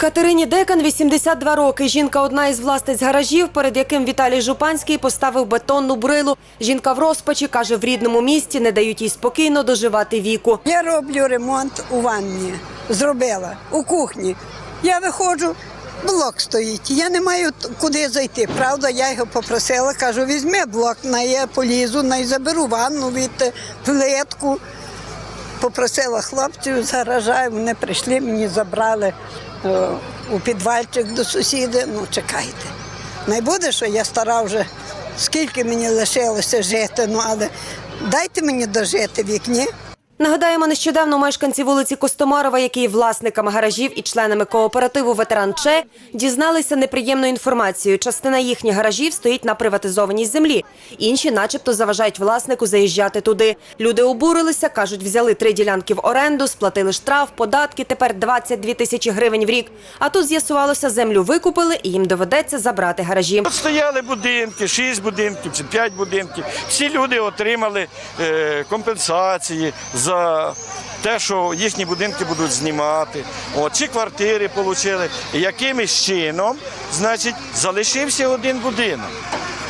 Катерині Декан 82 роки. Жінка одна із власниць гаражів, перед яким Віталій Жупанський поставив бетонну брилу. Жінка в розпачі каже, в рідному місті не дають їй спокійно доживати віку. Я роблю ремонт у ванні. Зробила у кухні. Я виходжу, блок стоїть. Я не маю куди зайти. Правда, я його попросила, кажу, візьми блок, на я полізу, на заберу ванну від е, плитку. Попросила хлопців з гаража, вони прийшли, мені забрали е, у підвальчик до сусіди, Ну, чекайте. Не буде, що я стара вже, скільки мені лишилося жити, ну але дайте мені дожити вікні. Нагадаємо, нещодавно мешканці вулиці Костомарова, які є власниками гаражів і членами кооперативу Ветеран Че, дізналися неприємну інформацію. Частина їхніх гаражів стоїть на приватизованій землі. Інші, начебто, заважають власнику заїжджати туди. Люди обурилися, кажуть, взяли три ділянки в оренду, сплатили штраф, податки. Тепер 22 тисячі гривень в рік. А тут з'ясувалося, землю викупили і їм доведеться забрати гаражі. Тут стояли будинки, шість будинків чи п'ять будинків. Всі люди отримали е, компенсації за те, що їхні будинки будуть знімати, от, чи квартири отримали. І якимось чином, значить, залишився один будинок.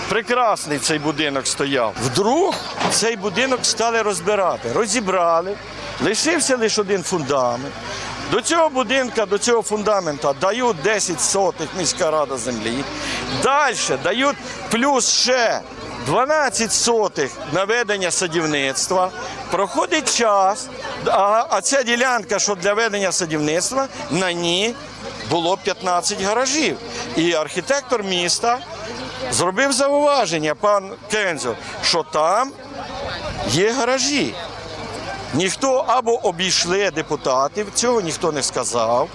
Прекрасний цей будинок стояв. Вдруг цей будинок стали розбирати. Розібрали, лишився лише один фундамент. До цього будинка, до цього фундамента дають 10 сотих міська рада землі. Далі дають плюс ще 12 сотих на ведення садівництва. Проходить час, а, а ця ділянка, що для ведення садівництва, на ній було 15 гаражів. І архітектор міста зробив зауваження, пан Кензо, що там є гаражі. Ніхто або обійшли депутатів, цього ніхто не сказав.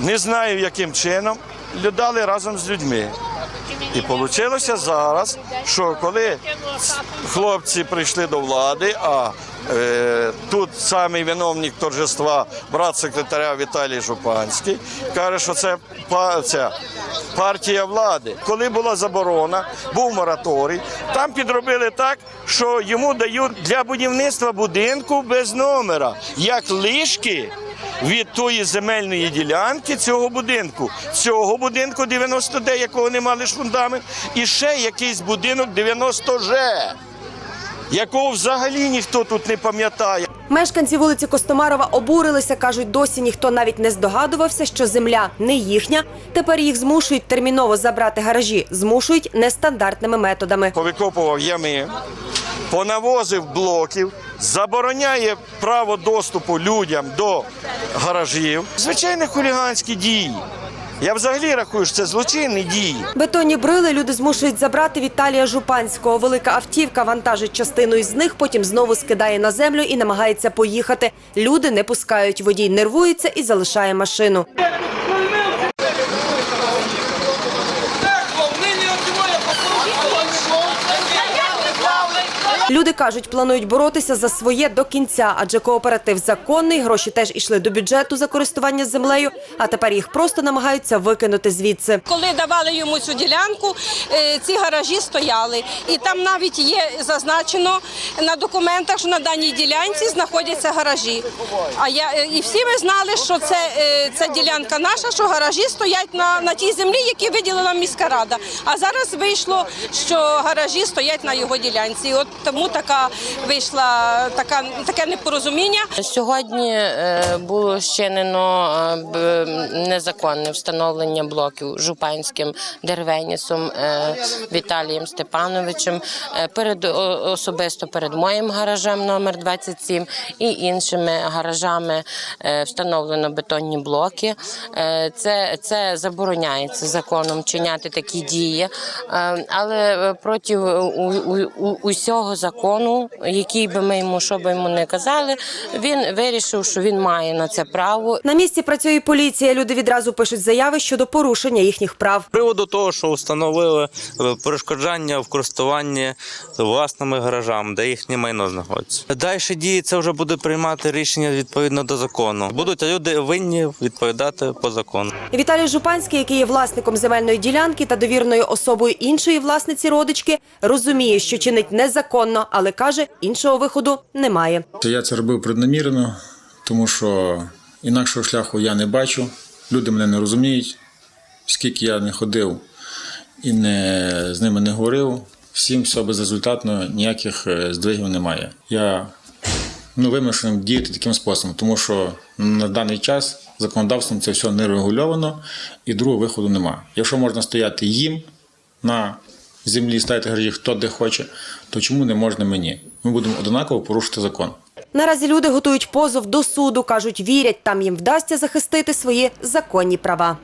Не знаю, яким чином дали разом з людьми. І вийшло зараз, що коли хлопці прийшли до влади, а е, тут самий виновник торжества, брат секретаря Віталій Жупанський, каже, що це ця партія влади. Коли була заборона, був мораторій, там підробили так, що йому дають для будівництва будинку без номера, як лишки від тої земельної ділянки цього будинку. Цього будинку 90Д, якого нема лише фундамент, і ще якийсь будинок 90Ж, якого взагалі ніхто тут не пам'ятає. Мешканці вулиці Костомарова обурилися, кажуть, досі ніхто навіть не здогадувався, що земля не їхня. Тепер їх змушують терміново забрати гаражі, змушують нестандартними методами. повикопував ями, понавозив блоків, забороняє право доступу людям до гаражів. Звичайно, хуліганські дії. Я взагалі рахую, що це злочинні дії. Бетонні брили люди змушують забрати Віталія Жупанського. Велика автівка вантажить частину із них, потім знову скидає на землю і намагається поїхати. Люди не пускають. Водій нервується і залишає машину. Люди кажуть, планують боротися за своє до кінця, адже кооператив законний, гроші теж ішли до бюджету за користування землею, а тепер їх просто намагаються викинути звідси. Коли давали йому цю ділянку, е, ці гаражі стояли, і там навіть є зазначено на документах, що на даній ділянці знаходяться гаражі. А я е, і всі ми знали, що це, е, це ділянка наша, що гаражі стоять на, на тій землі, які виділила міська рада. А зараз вийшло, що гаражі стоять на його ділянці. От тому така вийшла така таке непорозуміння. Сьогодні е, було вчинено е, незаконне встановлення блоків Жупанським Дервенісом е, Віталієм Степановичем перед особисто перед моїм гаражем номер 27 і іншими гаражами встановлено бетонні блоки. Це, це забороняється законом чиняти такі дії, але проти усього закону, який би ми йому що би йому не казали, він вирішив, що він має на це право На місці працює і поліція. Люди відразу пишуть заяви щодо порушення їхніх прав. Приводу того, що встановили е, перешкоджання в користуванні власними гаражами, де їхнє майно знаходиться. Далі дії це вже буде приймати рішення відповідно до закону. Будуть люди винні відповідати по закону. Віталій Жупанський, який є власником земельної ділянки та довірною особою іншої власниці родички, розуміє, що чинить незаконно, але каже, іншого виходу немає. Я це робив преднамірено, тому що інакшого шляху я не бачу. Люди мене не розуміють, скільки я не ходив і не, з ними не говорив, всім все безрезультатно, ніяких е, здвигів немає. Я ну, вимушений діяти таким способом, тому що на даний час законодавством це все не регульовано і другого виходу нема. Якщо можна стояти їм на землі, ставити гаражі хто де хоче, то чому не можна мені? Ми будемо однаково порушити закон. Наразі люди готують позов до суду, кажуть, вірять, там їм вдасться захистити свої законні права.